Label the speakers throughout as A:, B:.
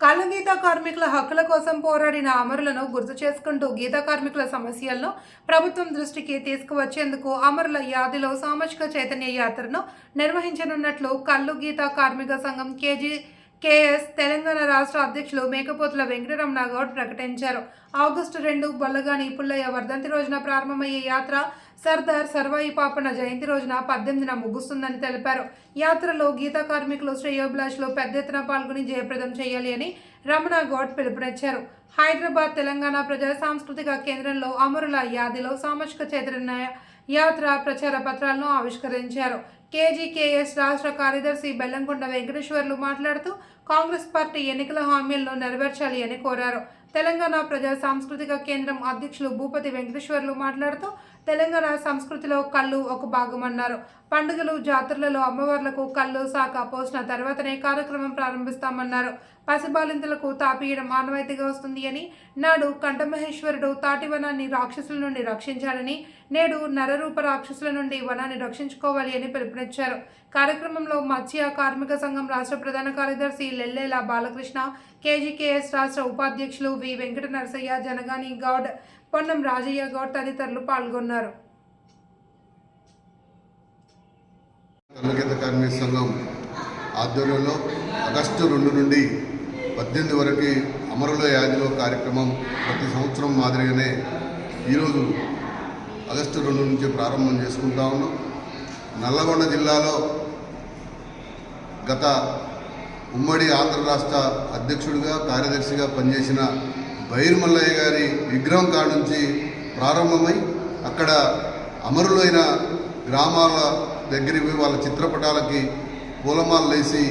A: కళ్ళు గీత కార్మికుల హక్కుల కోసం పోరాడిన అమరులను గుర్తు చేసుకుంటూ గీత కార్మికుల సమస్యలను ప్రభుత్వం దృష్టికి తీసుకువచ్చేందుకు అమరుల యాదిలో సామాజిక చైతన్య యాత్రను నిర్వహించనున్నట్లు కళ్ళు గీత కార్మిక సంఘం కేజీ కేఎస్ తెలంగాణ రాష్ట్ర అధ్యక్షులు మేకపోతుల వెంకటరమణ గౌడ్ ప్రకటించారు. ఆగస్టు రెండు బొల్లగాని పుల్లయ్య వర్ధంతి రోజున ప్రారంభమయ్యే యాత్ర సర్దార్ సర్వాయి పాపన జయంతి రోజున పద్దెనిమిదిన ముగుస్తుందని తెలిపారు. యాత్రలో గీత కార్మికులు శ్రేయోభిలాషులు పెద్ద ఎత్తున పాల్గొని జయప్రదం చేయాలి అని రమణ గౌడ్ పిలుపునిచ్చారు. హైదరాబాద్ తెలంగాణ ప్రజా సాంస్కృతిక కేంద్రంలో అమరుల యాదిలో సామాజిక చైతన్య యాత్ర ప్రచార పత్రాలను ఆవిష్కరించారు. కేజీకేఎస్ రాష్ట్ర కార్యదర్శి బెల్లంకొండ వెంకటేశ్వర్లు మాట్లాడుతూ కాంగ్రెస్ పార్టీ ఎన్నికల హామీలను నెరవేర్చాలి అని కోరారు. తెలంగాణ ప్రజా సాంస్కృతిక కేంద్రం అధ్యక్షులు భూపతి వెంకటేశ్వర్లు మాట్లాడుతూ తెలంగాణ సంస్కృతిలో కళ్ళు ఒక భాగమన్నారు. పండుగలు జాతరలలో అమ్మవార్లకు కళ్ళు శాఖ పోసిన తర్వాతనే కార్యక్రమం ప్రారంభిస్తామన్నారు. పసిబాలింతలకు తాపీయడం ఆనవాయితీగా వస్తుంది అని నాడు కంఠమహేశ్వరుడు తాటి వనాన్ని రాక్షసుల నుండి రక్షించాలని నేడు నరరూప రాక్షసుల నుండి వనాన్ని రక్షించుకోవాలి అని పిలుపునిచ్చారు. కార్యక్రమంలో మత్స్య కార్మిక సంఘం రాష్ట్ర ప్రధాన కార్యదర్శి లెల్లెల బాలకృష్ణ కేజీకేఎస్ రాష్ట్ర ఉపాధ్యక్షులు వి వెంకట నరసయ్య జనగాని గౌడ్ పొన్నం రాజయ్య గౌడ్ తదితరులు పాల్గొన్నారు.
B: కార్మిక సంఘం ఆధ్వర్యంలో ఆగస్టు రెండు నుండి పద్దెనిమిది వరకు అమరుల యాదిలో కార్యక్రమం ప్రతి సంవత్సరం మాదిరిగానే ఈరోజు ఆగస్టు రెండు నుంచి ప్రారంభం చేసుకుంటా ఉన్నాం. నల్లగొండ జిల్లాలో గత ఉమ్మడి ఆంధ్ర రాష్ట్ర అధ్యక్షుడిగా కార్యదర్శిగా పనిచేసిన బైర్మల్లయ్య గారి విగ్రహం కాడ నుంచి ప్రారంభమై అక్కడ అమరులైన గ్రామాల దగ్గరికి వాళ్ళ చిత్రపటాలకి పూలమాలలు వేసి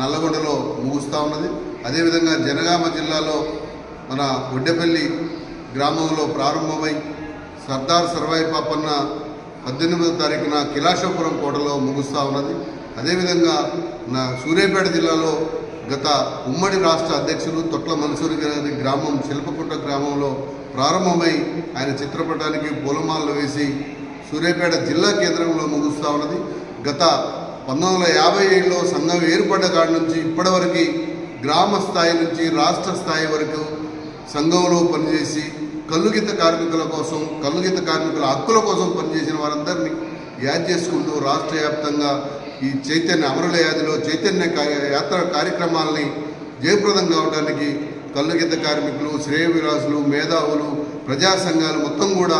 B: నల్లగొండలో ముగుస్తూ ఉన్నది. అదేవిధంగా జనగామ జిల్లాలో మన గుడ్డెపల్లి గ్రామంలో ప్రారంభమై సర్దార్ సర్వాయి పాపన్న పద్దెనిమిదో తారీఖున కిలాషపురం కోటలో ముగుస్తూ ఉన్నది. అదేవిధంగా నా సూర్యాపేట జిల్లాలో గత ఉమ్మడి రాష్ట్ర అధ్యక్షులు తొట్ల మన్సూరి గారి గ్రామం శిల్పకుంట గ్రామంలో ప్రారంభమై ఆయన చిత్రపటానికి పూలమాలలు వేసి సూర్యాపేట జిల్లా కేంద్రంలో ముగుస్తూ ఉన్నది. గత పంతొమ్మిది వందల యాభై ఏడులో సంఘం ఏర్పడ్డ కాడి నుంచి ఇప్పటివరకు గ్రామ స్థాయి నుంచి రాష్ట్ర స్థాయి వరకు సంఘంలో పనిచేసి కల్లుగీత కార్మికుల కోసం కల్లుగీత కార్మికుల హక్కుల కోసం పనిచేసిన వారందరినీ యాద్ చేసుకుంటూ రాష్ట్ర వ్యాప్తంగా ఈ చైతన్య అమరుల యాదిలో చైతన్య యాత్ర కార్యక్రమాలని జయప్రదం కావడానికి కళ్ళగిద్ద కార్మికులు శ్రేయవిలాసులు మేధావులు ప్రజా సంఘాలు మొత్తం కూడా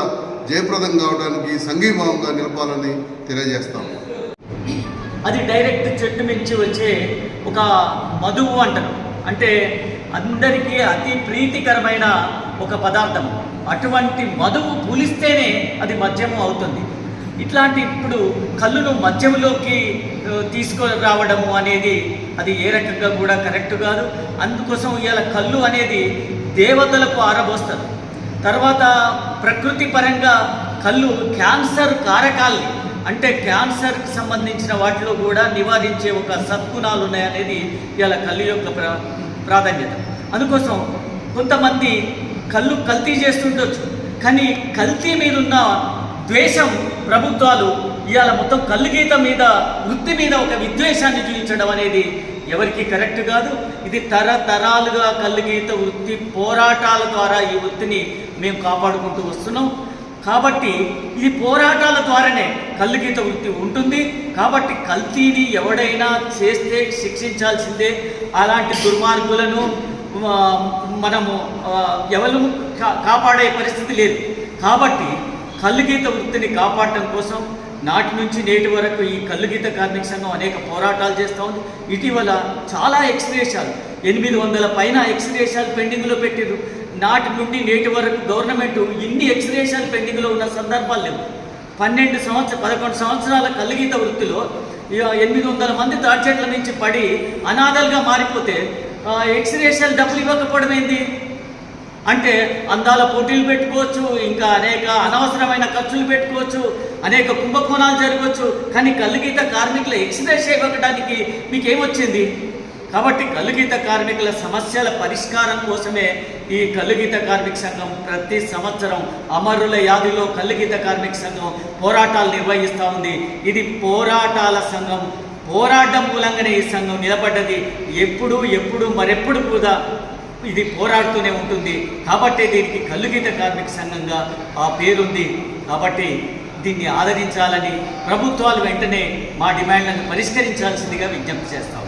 B: జయప్రదం కావడానికి సంఘీభావంగా నిలపాలని తెలియజేస్తాం.
C: అది డైరెక్ట్ చెట్టు నుంచి వచ్చే ఒక మధువు అంటారు. అంటే అందరికీ అతి ప్రీతికరమైన ఒక పదార్థం. అటువంటి మధువు పులిస్తేనే అది మద్యము అవుతుంది. ఇట్లాంటి ఇప్పుడు కళ్ళును మద్యంలోకి తీసుకురావడము అనేది అది ఏ రకంగా కూడా కరెక్ట్ కాదు. అందుకోసం ఇవాళ కళ్ళు అనేది దేవతలకు ఆరబోస్తారు. తర్వాత ప్రకృతి పరంగా కళ్ళు క్యాన్సర్ కారకాల్ని అంటే క్యాన్సర్కి సంబంధించిన వాటిలో కూడా నివారించే ఒక సద్గుణాలు ఉన్నాయనేది ఇవాళ కళ్ళు యొక్క ప్ర ప్రాధాన్యత. అందుకోసం కొంతమంది కళ్ళు కల్తీ చేస్తుండొచ్చు. కానీ కల్తీ మీదున్న ద్వేషం ప్రభుత్వాలు ఇవాళ మొత్తం కల్లుగీత మీద వృత్తి మీద ఒక విద్వేషాన్ని చూపించడం అనేది ఎవరికి కరెక్ట్ కాదు. ఇది తరతరాలుగా కల్లుగీత వృత్తి పోరాటాల ద్వారా ఈ వృత్తిని మేము కాపాడుకుంటూ వస్తున్నాం. కాబట్టి ఇది పోరాటాల ద్వారానే కల్లుగీత వృత్తి ఉంటుంది. కాబట్టి కల్తీని ఎవడైనా చేస్తే శిక్షించాల్సిందే. అలాంటి దుర్మార్గులను మనము ఎవరు కా- కాపాడే పరిస్థితి లేదు. కాబట్టి కల్లుగీత వృత్తిని కాపాడటం కోసం నాటి నుంచి నేటి వరకు ఈ కల్లుగీత కార్మిక సంఘం అనేక పోరాటాలు చేస్తూ ఉంది. ఇటీవల చాలా ఎక్స్ప్రేషాలు ఎనిమిది వందల పైన ఎక్స్ప్రేషాలు పెండింగ్లో పెట్టారు నాటి నుండి నేటి వరకు గవర్నమెంట్ ఇన్ని ఎక్స్ప్రేషాలు పెండింగ్లో ఉన్న సందర్భాలు లేవు. పన్నెండు సంవత్సర పదకొండు సంవత్సరాల కల్లుగీత వృత్తిలో ఇక ఎనిమిది వందల మంది తాడ్చెట్ల నుంచి పడి అనాథలుగా మారిపోతే ఆ, డబ్బులు ఇవ్వకపోవడం ఏంది అంటే అందాల పోటీలు పెట్టుకోవచ్చు ఇంకా అనేక అనవసరమైన ఖర్చులు పెట్టుకోవచ్చు అనేక కుంభకోణాలు జరగవచ్చు కానీ కల్లుగీత కార్మికుల ఎక్స్రేస్ ఇవ్వడానికి మీకేమొచ్చింది? కాబట్టి కల్లుగీత కార్మికుల సమస్యల పరిష్కారం కోసమే ఈ కల్లుగీత కార్మిక సంఘం ప్రతి సంవత్సరం అమరుల యాదిలో కల్లుగీత కార్మిక సంఘం పోరాటాలు నిర్వహిస్తూ ఉంది. ఇది పోరాటాల సంఘం. పోరాటం మూలంగానే ఈ సంఘం నిలబడ్డది. ఎప్పుడు ఎప్పుడు మరెప్పుడు కూడా ఇది పోరాడుతూనే ఉంటుంది. కాబట్టి దీనికి కల్లుగీత కార్మిక సంఘంగా ఆ పేరుంది. కాబట్టి దీన్ని ఆదరించాలని ప్రభుత్వాలు వెంటనే మా డిమాండ్లను పరిష్కరించాల్సిందిగా విజ్ఞప్తి చేస్తాం.